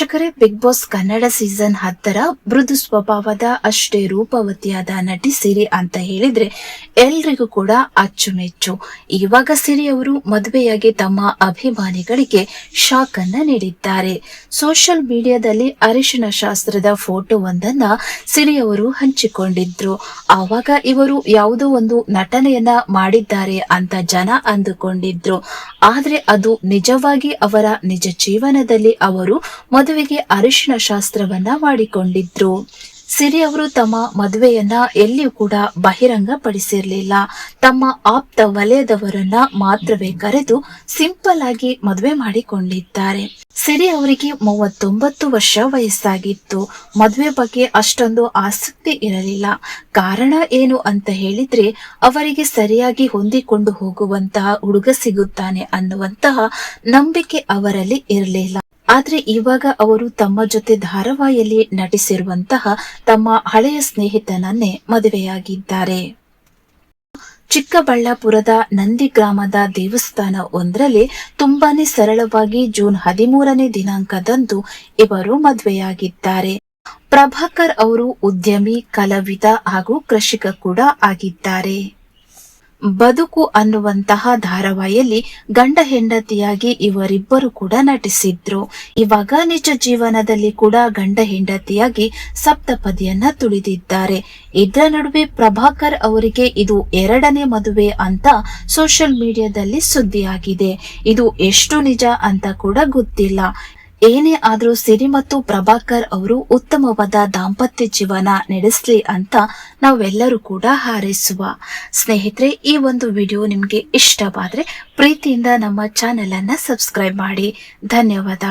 ವೀಕ್ಷಕರೇ big boss Kannada season ಹತ್ತರ ಮೃದು ಸ್ವಭಾವದ ಅಷ್ಟೇ ರೂಪವತಿಯಾದ ನಟಿ ಸಿರಿ ಅಂತ ಹೇಳಿದ್ರೆ ಎಲ್ರಿಗೂ ಕೂಡ ಅಚ್ಚುಮೆಚ್ಚು. ಇವಾಗ ಸಿರಿ ಅವರು ಮದುವೆಯಾಗಿ ತಮ್ಮ ಅಭಿಮಾನಿಗಳಿಗೆ ಶಾಕ್ ಅನ್ನ ನೀಡಿದ್ದಾರೆ. ಸೋಷಿಯಲ್ ಮೀಡಿಯಾದಲ್ಲಿ ಅರಿಶಿನ ಶಾಸ್ತ್ರದ ಫೋಟೋವೊಂದನ್ನ ಸಿರಿ ಅವರು ಹಂಚಿಕೊಂಡಿದ್ರು. ಆವಾಗ ಇವರು ಯಾವುದೋ ಒಂದು ನಟನೆಯನ್ನ ಮಾಡಿದ್ದಾರೆ ಅಂತ ಜನ ಅಂದುಕೊಂಡಿದ್ರು. ಆದ್ರೆ ಅದು ನಿಜವಾಗಿ ಅವರ ನಿಜ ಜೀವನದಲ್ಲಿ ಅವರು ಮದುವೆಗೆ ಅರಿಶಿನ ಶಾಸ್ತ್ರವನ್ನ ಮಾಡಿಕೊಂಡಿದ್ರು. ಸಿರಿ ಅವರು ತಮ್ಮ ಮದುವೆಯನ್ನ ಎಲ್ಲಿಯೂ ಕೂಡ ಬಹಿರಂಗ ಪಡಿಸಿರ್ಲಿಲ್ಲ ತಮ್ಮ ಆಪ್ತ ವಲಯದವರನ್ನ ಮಾತ್ರವೇ ಕರೆದು ಸಿಂಪಲ್ ಆಗಿ ಮದುವೆ ಮಾಡಿಕೊಂಡಿದ್ದಾರೆ. ಸಿರಿ ಅವರಿಗೆ ಮೂವತ್ತೊಂಬತ್ತು ವರ್ಷ ವಯಸ್ಸಾಗಿತ್ತು. ಮದುವೆ ಬಗ್ಗೆ ಅಷ್ಟೊಂದು ಆಸಕ್ತಿ ಇರಲಿಲ್ಲ. ಕಾರಣ ಏನು ಅಂತ ಹೇಳಿದ್ರೆ, ಅವರಿಗೆ ಸರಿಯಾಗಿ ಹೊಂದಿಕೊಂಡು ಹೋಗುವಂತಹ ಹುಡುಗ ಸಿಗುತ್ತಾನೆ ಅನ್ನುವಂತಹ ನಂಬಿಕೆ ಅವರಲ್ಲಿ ಇರಲಿಲ್ಲ. ಆದ್ರೆ ಇವಾಗ ಅವರು ತಮ್ಮ ಜೊತೆ ಧಾರಾವಾಹಿಯಲ್ಲಿ ನಟಿಸಿರುವಂತಹ ತಮ್ಮ ಹಳೆಯ ಸ್ನೇಹಿತನನ್ನೇ ಮದುವೆಯಾಗಿದ್ದಾರೆ. ಚಿಕ್ಕಬಳ್ಳಾಪುರದ ನಂದಿ ಗ್ರಾಮದ ದೇವಸ್ಥಾನ ಒಂದರಲ್ಲಿ ತುಂಬಾನೇ ಸರಳವಾಗಿ ಜೂನ್ ಹದಿಮೂರನೇ ದಿನಾಂಕದಂದು ಇವರು ಮದುವೆಯಾಗಿದ್ದಾರೆ. ಪ್ರಭಾಕರ್ ಅವರು ಉದ್ಯಮಿ, ಕಲಾವಿದ ಹಾಗೂ ಕೃಷಿಕ ಕೂಡ ಆಗಿದ್ದಾರೆ. ಬದುಕು ಅನ್ನುವಂತಹ ಧಾರಾವಾಹಿಯಲ್ಲಿ ಗಂಡ ಹೆಂಡತಿಯಾಗಿ ಇವರಿಬ್ಬರು ಕೂಡ ನಟಿಸಿದ್ರು. ಇವಾಗ ನಿಜ ಜೀವನದಲ್ಲಿ ಕೂಡ ಗಂಡ ಹೆಂಡತಿಯಾಗಿ ಸಪ್ತಪದಿಯನ್ನ ತುಳಿದಿದ್ದಾರೆ. ಇದರ ನಡುವೆ ಪ್ರಭಾಕರ್ ಅವರಿಗೆ ಇದು ಎರಡನೇ ಮದುವೆ ಅಂತ ಸೋಷಿಯಲ್ ಮೀಡಿಯಾದಲ್ಲಿ ಸುದ್ದಿಯಾಗಿದೆ. ಇದು ಎಷ್ಟು ನಿಜ ಅಂತ ಕೂಡ ಗೊತ್ತಿಲ್ಲ. ಏನೇ ಆದರೂ ಸಿರಿ ಮತ್ತು ಪ್ರಭಾಕರ್ ಅವರು ಉತ್ತಮವಾದ ದಾಂಪತ್ಯ ಜೀವನ ನಡೆಸಲಿ ಅಂತ ನಾವೆಲ್ಲರೂ ಕೂಡ ಹಾರೈಸುವ. ಸ್ನೇಹಿತರೆ, ಈ ಒಂದು ವಿಡಿಯೋ ನಿಮಗೆ ಇಷ್ಟವಾದರೆ ಪ್ರೀತಿಯಿಂದ ನಮ್ಮ ಚಾನೆಲ್ ಅನ್ನ ಸಬ್ಸ್ಕ್ರೈಬ್ ಮಾಡಿ. ಧನ್ಯವಾದ.